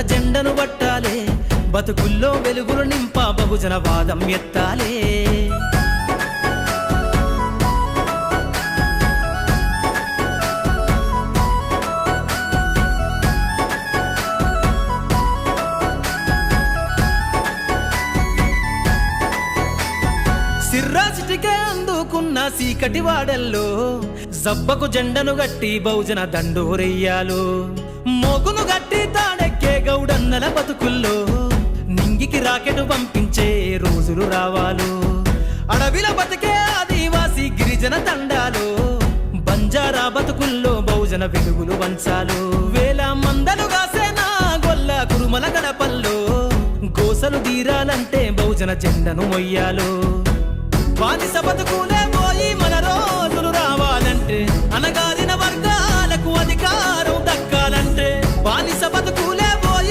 జెండను పట్టాలే బతుకుల్లో వెలుగులు నింపా బహుజన వాదం ఎత్తాలే. సిర్రాసిటికే అందుకున్న సీకటి వాడల్లో జబ్బకు జెండను గట్టి బహుజన దండోరెయ్యాలో. గౌడన్నల బతుకుల్లో నింగికి రాకెట్ పంపించే రోజులు రావాలు. అడవిల బతికే ఆదివాసి గిరిజన తండాలు బంజారా బతుకుల్లో బహుజన వెలుగులు వంచాలు. వేల మందలు కాసేనా గొల్ల కురుమల గడపల్లో గోసలు తీరాలంటే బహుజన జెండను మొయ్యాలు. బానిస బతుకులే